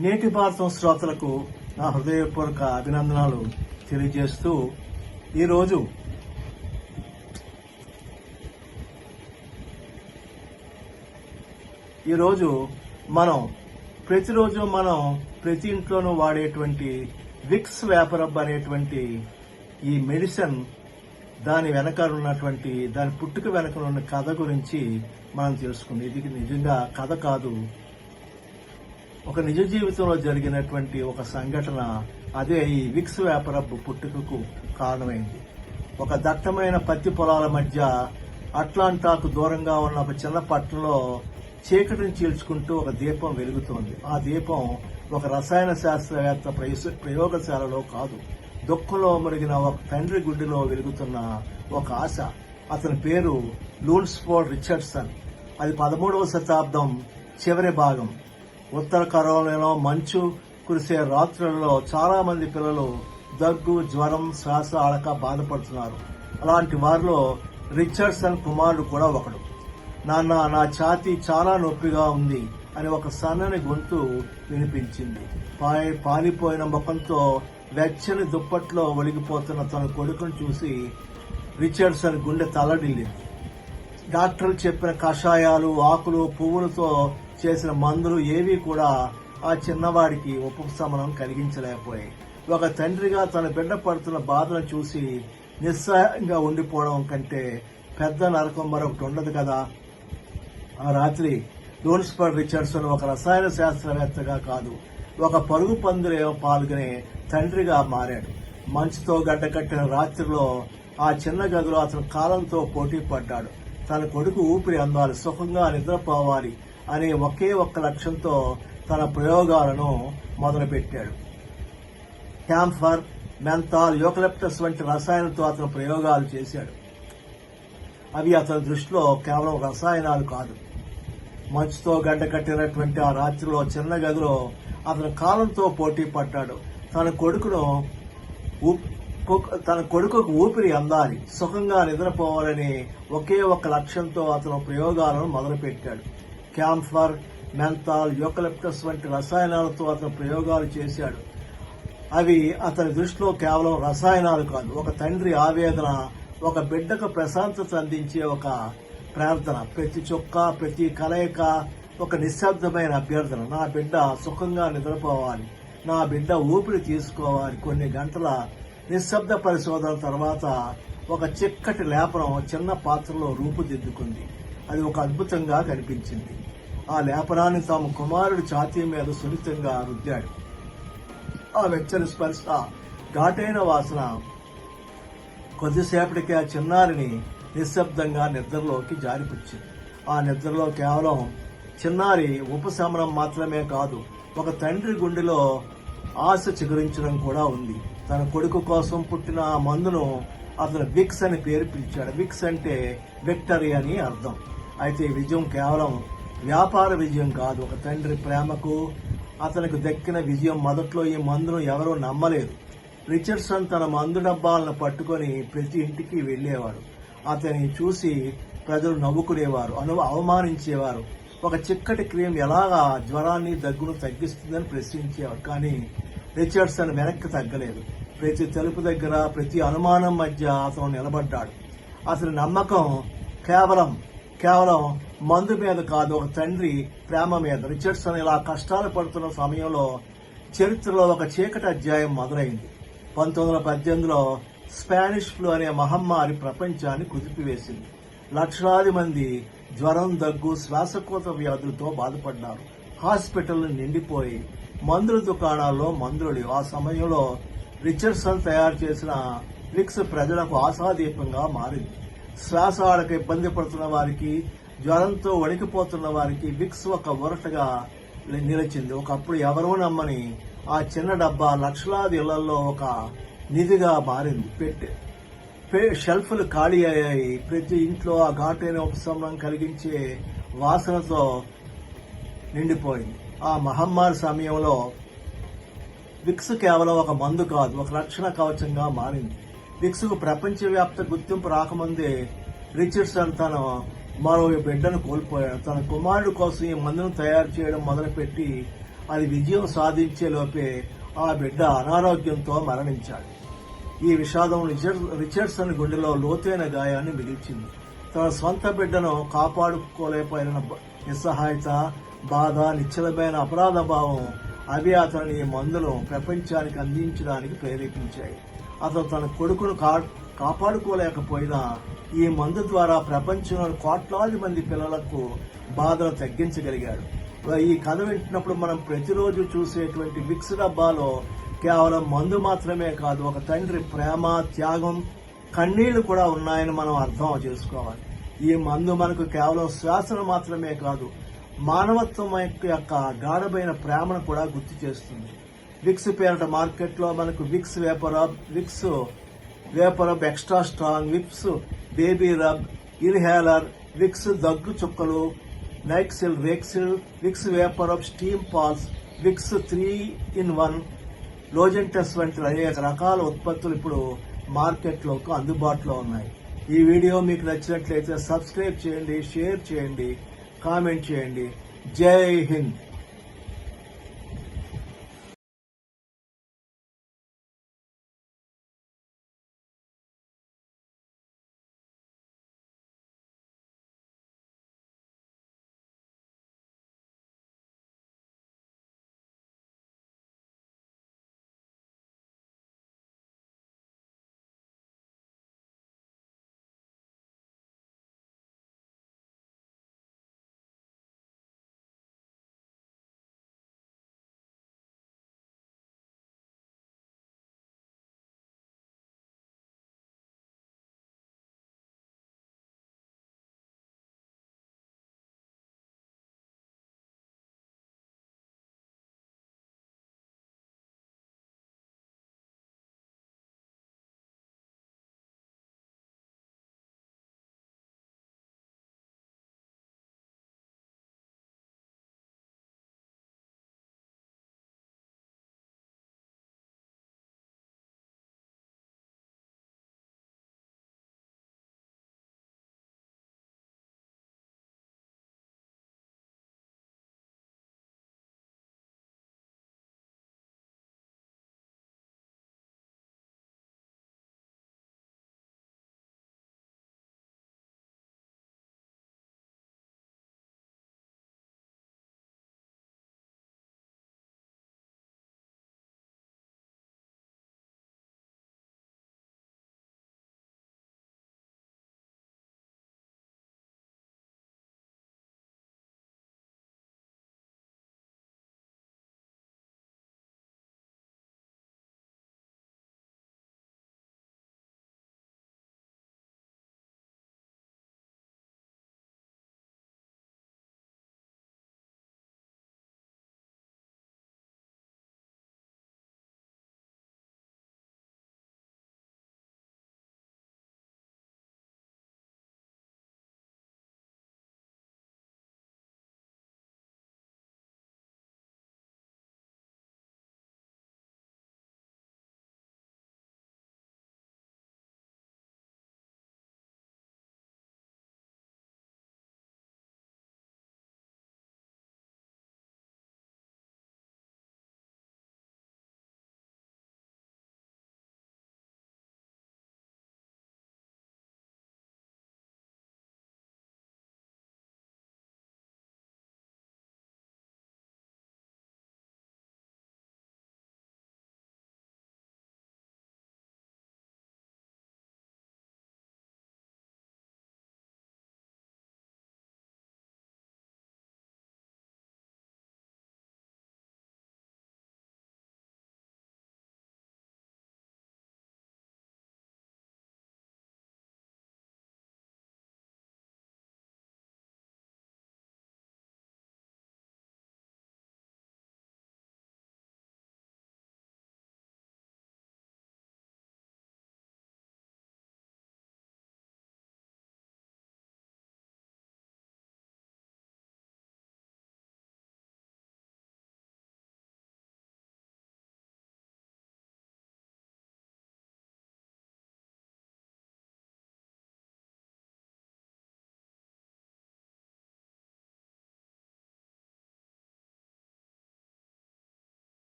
నేటి భారతం శ్రోతలకు నా హృదయపూర్వక అభినందనాలు తెలియజేస్తూ ఈరోజు ఈరోజు మనం ప్రతిరోజు మనం ప్రతి ఇంట్లోనూ వాడేటువంటి విక్స్ వేపరబ్ అనేటువంటి ఈ మెడిసిన్ దాని వెనకాల ఉన్నటువంటి దాని పుట్టుక వెనక ఉన్న కథ గురించి మనం తెలుసుకుంది. ఇది నిజంగా కథ కాదు. ఒక నిజ జీవితంలో జరిగినటువంటి ఒక సంఘటన అదే ఈ విక్స్ వ్యాపరబ్ పుట్టుకకు కారణమైంది. ఒక దట్టమైన పత్తి పొలాల మధ్య అట్లాంటాకు దూరంగా ఉన్న ఒక చిన్న పట్టణంలో చీకటిని చీల్చుకుంటూ ఒక దీపం వెలుగుతోంది. ఆ దీపం ఒక రసాయన శాస్త్రవేత్త ప్రయోగశాలలో కాదు దుఃఖంలో మురిగిన ఒక తండ్రి గుడ్డిలో వెలుగుతున్న ఒక ఆశ. అతని పేరు లూన్స్ఫోర్డ్ రిచర్డ్సన్. అది పదమూడవ శతాబ్దం చివరి భాగం. ఉత్తర కరోనాలో మంచు కురిసే రాత్రులలో చాలా మంది పిల్లలు దగ్గు జ్వరం శ్వాస ఆడక బాధపడుతున్నారు. అలాంటి వారిలో రిచర్డ్సన్ కుమారుడు కూడా ఒకడు. నాన్న నా ఛాతీ చాలా నొప్పిగా ఉంది అని ఒక సన్నని గొంతు వినిపించింది. పాయ్ పాలిపోయిన ముఖంతో వెచ్చని దుప్పట్లో ఒలిగిపోతున్న తన కొడుకును చూసి రిచర్డ్సన్ గుండె తలడిల్లింది. డాక్టర్లు చెప్పిన కషాయాలు ఆకులు పువ్వులతో చేసిన మందులు ఏవి కూడా ఆ చిన్నవాడికి ఉపశమనం కలిగించలేకపోయాయి. ఒక తండ్రిగా తన బిడ్డ పడుతున్న బాధను చూసి నిస్సహాయంగా ఉండిపోవడం కంటే పెద్ద నరకం మరొకటి ఉండదు కదా. ఆ రాత్రి లూన్స్ఫర్ రిచర్డ్సన్ ఒక రసాయన శాస్త్రవేత్తగా కాదు ఒక పరుగు పందులో పాల్గొనే తండ్రిగా మారాడు. మంచుతో గడ్డకట్టిన రాత్రిలో ఆ చిన్న గదిలో అతను కాలంతో పోటీ పడ్డాడు. తన కొడుకు ఊపిరి అందాలి సుఖంగా నిద్రపోవాలి అనే ఒకే ఒక్క లక్ష్యంతో తన ప్రయోగాలను మొదలుపెట్టాడు. క్యాంఫర్ మెంతాల్ యోకలెప్టస్ వంటి రసాయనంతో అతను ప్రయోగాలు చేశాడు. అవి అతని దృష్టిలో కేవలం రసాయనాలు కాదు. మంచుతో గడ్డ కట్టినటువంటి ఆ రాత్రిలో చిన్న గదిలో అతను కాలంతో పోటీ పడ్డాడు. తన కొడుకును ఊప్- తన కొడుకుకు ఊపిరి అందాలి సుఖంగా నిద్రపోవాలని ఒకే ఒక్క లక్ష్యంతో అతను ప్రయోగాలను మొదలుపెట్టాడు. క్యాంఫర్ మెంతాల్ యూకలిప్టస్ వంటి రసాయనాలతో అతను ప్రయోగాలు చేశాడు. అవి అతని దృష్టిలో కేవలం రసాయనాలు కాదు ఒక తండ్రి ఆవేదన ఒక బిడ్డకు ప్రశాంతత అందించే ఒక ప్రార్థన ప్రతి చొక్క ప్రతి కలయిక ఒక నిశ్శబ్దమైన అభ్యర్థన. నా బిడ్డ సుఖంగా నిద్రపోవాలి నా బిడ్డ ఊపిరి తీసుకోవాలి. కొన్ని గంటల నిశ్శబ్ద పరిశోధన తర్వాత ఒక చిక్కటి లేపనం చిన్న పాత్రలో రూపుదిద్దుకుంది. అది ఒక అద్భుతంగా కనిపించింది. ఆ లేపనాన్ని తాము కుమారుడి ఛాతీ మీద సున్నితంగా రుద్దాడు. ఆ వెచ్చని స్పర్శ ఘాటైన వాసన కొద్దిసేపటికి ఆ చిన్నారిని నిశ్శబ్దంగా నిద్రలోకి జారిపుచ్చింది. ఆ నిద్రలో కేవలం చిన్నారి ఉపశమనం మాత్రమే కాదు ఒక తండ్రి గుండెలో ఆశ చిగురించడం కూడా ఉంది. తన కొడుకు కోసం పుట్టిన ఆ మందును అతను విక్స్ అని పేరు పిలిచాడు. విక్స్ అంటే విక్టరీ అని అర్థం. అయితే ఈ విజయం కేవలం వ్యాపార విజయం కాదు. ఒక తండ్రి ప్రేమకు అతనికి దక్కిన విజయం మొదట్లో ఈ మందును ఎవరూ నమ్మలేదు. రిచర్డ్సన్ తన మందు డబ్బాలను పట్టుకొని ప్రతి ఇంటికి వెళ్ళేవాడు. అతన్ని చూసి ప్రజలు నవ్వుకునేవారు అను అవమానించేవారు. ఒక చిక్కటి క్రీమ్ ఎలాగా జ్వరాన్ని దగ్గును తగ్గిస్తుందని ప్రశ్నించేవారు కానీ రిచర్డ్సన్ వెనక్కి తగ్గలేదు. ప్రతి తలుపు దగ్గర ప్రతి అనుమానం మధ్య అతను నిలబడ్డాడు. అతని నమ్మకం కేవలం కేవలం మందు మీద కాదు ఒక తండ్రి ప్రేమ మీద. రిచర్డ్సన్ ఇలా కష్టాలు పడుతున్న సమయంలో చరిత్రలో ఒక చీకటి అధ్యాయం మొదలైంది. పంతొమ్మిది వందల పద్దెనిమిదిలో స్పానిష్ ఫ్లూ అనే మహమ్మారి ప్రపంచాన్ని కుదిపివేసింది. లక్షలాది మంది జ్వరం దగ్గు శ్వాసకోత వ్యాధులతో బాధపడ్డారు. హాస్పిటల్ నిండిపోయి మందుల దుకాణాల్లో మందులు లేవు. ఆ సమయంలో రిచర్డ్సన్ తయారు చేసిన విక్స్ ప్రజలకు ఆశాదీపంగా మారింది. శ్వాస ఆడక ఇబ్బంది పడుతున్న వారికి జ్వరంతో వణికిపోతున్న వారికి విక్స్ ఒక ఊరటగా నిలిచింది. ఒకప్పుడు ఎవరూ నమ్మని ఆ చిన్న డబ్బా లక్షలాది ఇళ్ళలో ఒక నిధిగా మారింది. పెట్టి షెల్ఫ్లు ఖాళీ అయ్యాయి. ప్రతి ఇంట్లో ఆ ఘాటైన ఉపశమనం కలిగించే వాసనతో నిండిపోయింది. ఆ మహమ్మారి సమయంలో విక్స్ కేవలం ఒక మందు కాదు ఒక రక్షణ కవచంగా మారింది. విక్స్ ప్రపంచవ్యాప్త గుర్తింపు రాకముందే రిచర్డ్సన్ తన మరో బిడ్డను కోల్పోయాడు. తన కుమారుడు కోసం ఈ మందును తయారు చేయడం మొదలుపెట్టి అది విజయం సాధించే లోపే ఆ బిడ్డ అనారోగ్యంతో మరణించాడు. ఈ విషాదం రిచర్డ్సన్ గుండెలో లోతైన గాయాన్ని మిగిల్చింది. తన సొంత బిడ్డను కాపాడుకోలేకపోయిన నిస్సహాయత బాధ నిశ్చలమైన అపరాధ భావం అవి అతని ఈ ప్రపంచానికి అందించడానికి ప్రేరేపించాయి. అతను తన కొడుకును కా- కాపాడుకోలేకపోయినా ఈ మందు ద్వారా ప్రపంచంలోని కోట్లాది మంది పిల్లలకు బాధలు తగ్గించగలిగాడు. ఈ కథ వింటున్నప్పుడు మనం ప్రతిరోజు చూసేటువంటి మిక్స్ డబ్బాలో కేవలం మందు మాత్రమే కాదు ఒక తండ్రి ప్రేమ త్యాగం కన్నీళ్ళు కూడా ఉన్నాయని మనం అర్థం చేసుకోవాలి. ఈ మందు మనకు కేవలం శ్వాసను మాత్రమే కాదు మానవత్వం యొక్క గాఢమైన ప్రేమను కూడా గుర్తు చేస్తుంది. విక్స్ పేరట మార్కెట్లో మనకు Vicks VapoRub Vicks VapoRub extra strong Vicks baby rub inhaler Vicks దగ్గు చుక్కలు నైక్సిల్ రేక్సిల్ Vicks VapoRub steam Paul's Vicks three in one lozenges వంటి అనేక రకాల ఉత్పత్తులు ఇప్పుడు మార్కెట్లోకి అందుబాటులో ఉన్నాయి. ఈ వీడియో మీకు నచ్చినట్లయితే సబ్స్క్రైబ్ చేయండి షేర్ చేయండి కామెంట్ చేయండి. జై హింద్!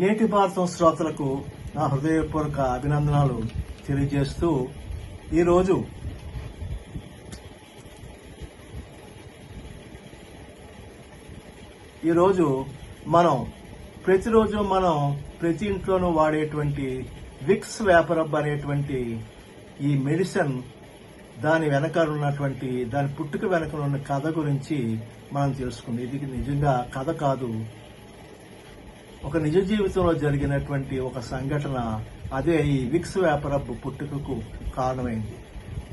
నేటి భారతం శ్రోతలకు నా హృదయపూర్వక అభినందనాలు తెలియజేస్తూ ఈరోజు ఈరోజు మనం ప్రతిరోజు మనం ప్రతి ఇంట్లోనూ వాడేటువంటి విక్స్ వేపరబ్ అనేటువంటి ఈ మెడిసిన్ దాని వెనకాల ఉన్నటువంటి దాని పుట్టుక వెనక ఉన్న కథ గురించి మనం తెలుసుకుంది. ఇది నిజంగా కథ కాదు. ఒక నిజ జీవితంలో జరిగినటువంటి ఒక సంఘటన అదే ఈ విక్స్ వ్యాపరబ్ పుట్టుకకు కారణమైంది.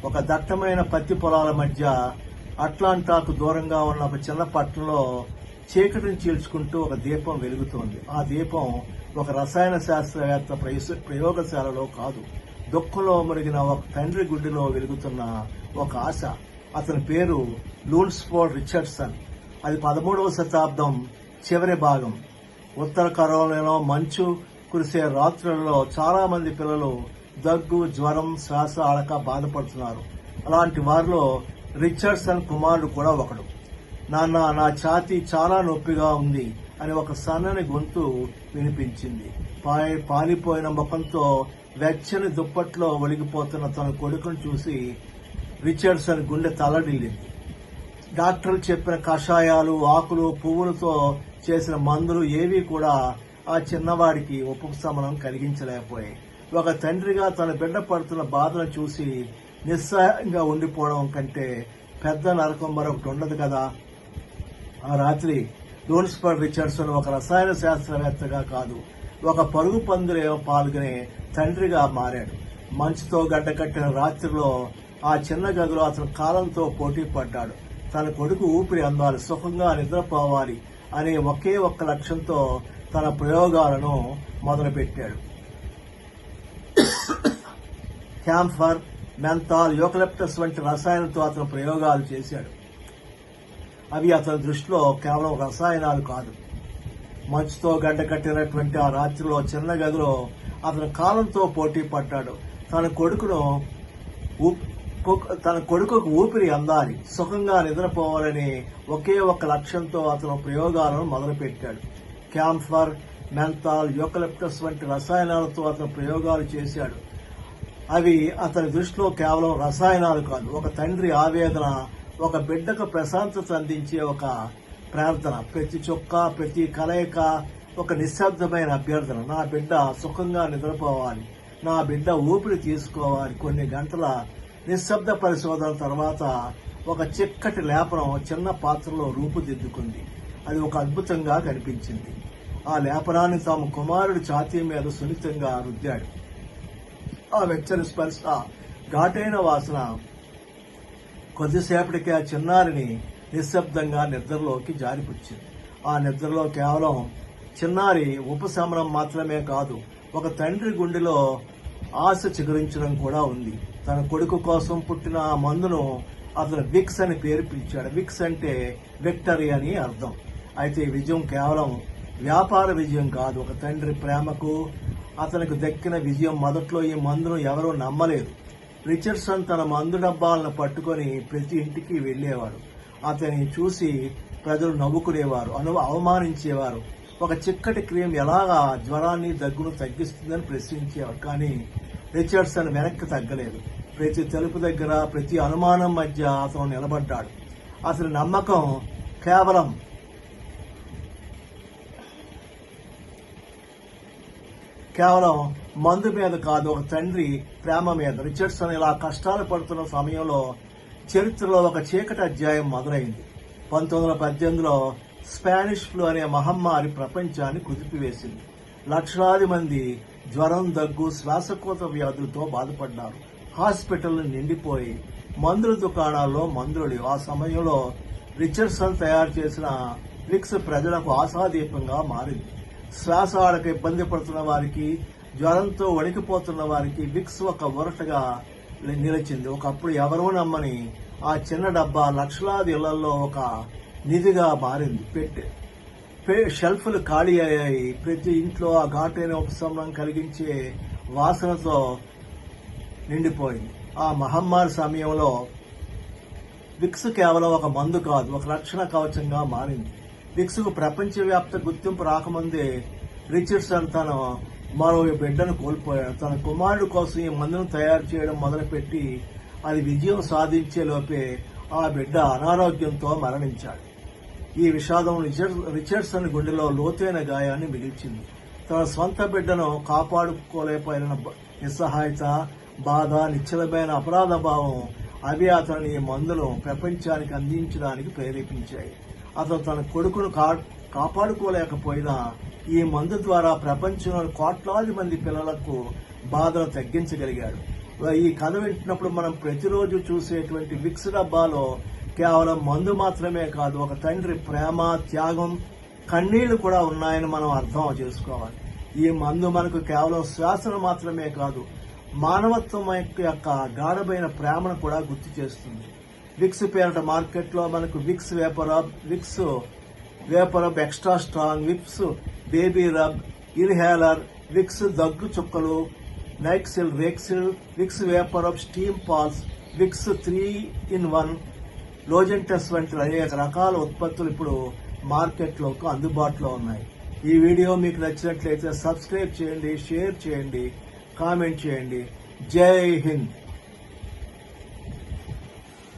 ఒక దట్టమైన పత్తి పొలాల మధ్య అట్లాంటాకు దూరంగా ఉన్న ఒక చిన్న పట్టణంలో చీకటిని చీల్చుకుంటూ ఒక దీపం వెలుగుతోంది. ఆ దీపం ఒక రసాయన శాస్త్రవేత్త ప్రయోగశాలలో కాదు దుఃఖంలో మురిగిన ఒక తండ్రి గుడ్డిలో వెలుగుతున్న ఒక ఆశ. అతని పేరు లూన్స్ఫోర్డ్ రిచర్డ్సన్. అది పదమూడవ శతాబ్దం చివరి భాగం. ఉత్తర కరోనాలో మంచు కురిసే రాత్రులలో చాలా మంది పిల్లలు దగ్గు జ్వరం శ్వాస ఆడక బాధపడుతున్నారు. అలాంటి వారిలో రిచర్డ్సన్ కుమారుడు కూడా ఒకడు. నాన్న నా ఛాతీ చాలా నొప్పిగా ఉంది అని ఒక సన్నని గొంతు వినిపించింది. పాలిపోయిన ముఖంతో వెచ్చని దుప్పట్లో ఒలిగిపోతున్న తన కొడుకును చూసి రిచర్డ్సన్ గుండె తలడిల్లింది. డాక్టర్లు చెప్పిన కషాయాలు ఆకులు పువ్వులతో చేసిన మందులు ఏవి కూడా ఆ చిన్నవాడికి ఉపశమనం కలిగించలేకపోయాయి. ఒక తండ్రిగా తన బిడ్డ పడుతున్న బాధను చూసి నిస్సహాయంగా ఉండిపోవడం కంటే పెద్ద నరకం మరొకటి ఉండదు కదా? ఆ రాత్రి లోన్స్పర్ రిచర్డ్సన్ ఒక రసాయన శాస్త్రవేత్తగా కాదు ఒక పరుగు పందులో పాల్గొనే తండ్రిగా మారాడు. మంచుతో గడ్డకట్టిన రాత్రిలో ఆ చిన్న గదిలో అతను కాలంతో పోటీ పడ్డాడు. తన కొడుకు ఊపిరి అందాలి సుఖంగా నిద్రపోవాలి అనే ఒకే ఒక్క లక్ష్యంతో తన ప్రయోగాలను మొదలుపెట్టాడు. క్యాంఫర్ మెంతాల్ యోకలెప్టస్ వంటి రసాయనంతో అతను ప్రయోగాలు చేశాడు. అవి అతని దృష్టిలో కేవలం రసాయనాలు కాదు. మంచుతో గడ్డ కట్టినటువంటి ఆ రాత్రిలో చిన్న గదిలో అతను కాలంతో పోటీ పడ్డాడు. తన కొడుకును తన కొడుకుకు ఊపిరి అందాలి సుఖంగా నిద్రపోవాలని ఒకే ఒక లక్ష్యంతో అతను ప్రయోగాలను మొదలుపెట్టాడు. క్యాంఫర్ మెంతాల్ యోకలిప్టస్ వంటి రసాయనాలతో అతను ప్రయోగాలు చేశాడు. అవి అతని దృష్టిలో కేవలం రసాయనాలు కాదు ఒక తండ్రి ఆవేదన ఒక బిడ్డకు ప్రశాంతత అందించే ఒక ప్రార్థన ప్రతి చొక్క ప్రతి కలయిక ఒక నిశ్శబ్దమైన అభ్యర్థన. నా బిడ్డ సుఖంగా నిద్రపోవాలి నా బిడ్డ ఊపిరి తీసుకోవాలి కొన్ని గంటల నిశ్శబ్ద పరిశోధన తర్వాత ఒక చిక్కటి లేపనం చిన్న పాత్రలో రూపుదిద్దుకుంది. అది ఒక అద్భుతంగా కనిపించింది. ఆ లేపనాన్ని తాము కుమారుడి ఛాతీ మీద సున్నితంగా రుద్దాడు. ఆ వెచ్చని స్పర్శ ఘాటైన వాసన కొద్దిసేపటికి ఆ చిన్నారిని నిశ్శబ్దంగా నిద్రలోకి జారిపుచ్చింది. ఆ నిద్రలో కేవలం చిన్నారి ఉపశమనం మాత్రమే కాదు ఒక తండ్రి గుండెలో ఆశ చిగురించడం కూడా ఉంది. తన కొడుకు కోసం పుట్టిన ఆ మందును అతను విక్స్ అని పేరు పిలిచాడు. విక్స్ అంటే విక్టరీ అని అర్థం. అయితే ఈ విజయం కేవలం వ్యాపార విజయం కాదు. ఒక తండ్రి ప్రేమకు అతనికి దక్కిన విజయం మొదట్లో ఈ మందును ఎవరూ నమ్మలేదు. రిచర్డ్సన్ తన మందు డబ్బాలను పట్టుకొని ప్రతి ఇంటికి వెళ్ళేవాడు అతన్ని చూసి ప్రజలు నవ్వుకునేవారు అను అవమానించేవారు. ఒక చిక్కటి క్రీమ్ ఎలాగా జ్వరాన్ని దగ్గును తగ్గిస్తుందని ప్రశ్నించేవారు. కానీ రిచర్డ్సన్ వెనక్కి తగ్గలేదు. ప్రతి తలుపు దగ్గర ప్రతి అనుమానం మధ్య అతను నిలబడ్డాడు. అసలు నమ్మకం కేవలం కేవలం మందు మీద కాదు ఒక తండ్రి ప్రేమ మీద. రిచర్డ్సన్ ఇలా కష్టాలు పడుతున్న సమయంలో చరిత్రలో ఒక చీకటి అధ్యాయం మొదలైంది. పంతొమ్మిది వందల పద్దెనిమిదిలో స్పానిష్ ఫ్లూ అనే మహమ్మారి ప్రపంచాన్ని కుదిపివేసింది. లక్షలాది మంది జ్వరం దగ్గు శ్వాసకోత వ్యాధులతో బాధపడ్డారు. హాస్పిటల్ నిండిపోయి మందుల దుకాణాల్లో మందులు. ఆ సమయంలో రిచర్డ్సన్ తయారు చేసిన విక్స్ ప్రజలకు ఆశాదీపంగా మారింది. శ్వాస ఆడక ఇబ్బంది పడుతున్న వారికి జ్వరంతో వణికిపోతున్న వారికి విక్స్ ఒక ఊరటగా నిలిచింది. ఒకప్పుడు ఎవరూ నమ్మని ఆ చిన్న డబ్బా లక్షలాది ఇళ్ళలో ఒక నిధిగా మారింది. పెట్టే షెల్ఫ్లు ఖాళీ అయ్యాయి. ప్రతి ఇంట్లో ఆ ఘాటైన ఉపశమనం కలిగించే వాసనతో నిండిపోయింది. ఆ మహమ్మారి సమయంలో విక్స్ కేవలం ఒక మందు కాదు ఒక రక్షణ కవచంగా మారింది. విక్స్కు ప్రపంచవ్యాప్త గుర్తింపు రాకముందే రిచర్డ్సన్ తన మరో బిడ్డను కోల్పోయాడు. తన కుమారుడు కోసం ఈ మందును తయారు చేయడం మొదలుపెట్టి అది విజయం సాధించే లోపే ఆ బిడ్డ అనారోగ్యంతో మరణించాడు. ఈ విషాదం రిచర్డ్సన్ గుండెలో లోతైన గాయాన్ని మిగిల్చింది. తన స్వంత బిడ్డను కాపాడుకోలేకపోయిన నిస్సహాయత బాధ నిశ్చలమైన అపరాధ భావం అవి అతని ఈ ప్రపంచానికి అందించడానికి ప్రేరేపించాయి. అతను తన కొడుకును కా- కాపాడుకోలేకపోయినా ఈ మందు ద్వారా ప్రపంచంలోని కోట్లాది మంది పిల్లలకు బాధను తగ్గించగలిగాడు. ఈ కథ వింటున్నప్పుడు మనం ప్రతిరోజు చూసేటువంటి విక్స్ డబ్బాలో కేవలం మందు మాత్రమే కాదు ఒక తండ్రి ప్రేమ త్యాగం కన్నీళ్ళు కూడా ఉన్నాయని మనం అర్థం చేసుకోవాలి. ఈ మందు మనకు కేవలం శ్వాసను మాత్రమే కాదు మానవత్వం యొక్క గాఢమైన ప్రేమను కూడా గుర్తు చేస్తుంది. విక్స్ పేరట మార్కెట్లో మనకు Vicks VapoRub Vicks VapoRub extra strong Vicks baby rub inhaler Vicks దగ్గు చుక్కలు నైక్సిల్ రేక్సిల్ Vicks VapoRub steam Paul's Vicks three in one lozenges వంటి అనేక రకాల ఉత్పత్తులు ఇప్పుడు మార్కెట్లోకి అందుబాటులో ఉన్నాయి. ఈ వీడియో మీకు నచ్చినట్లయితే సబ్స్క్రైబ్ చేయండి షేర్ చేయండి కామెంట్ చేయండి. జై హింద్!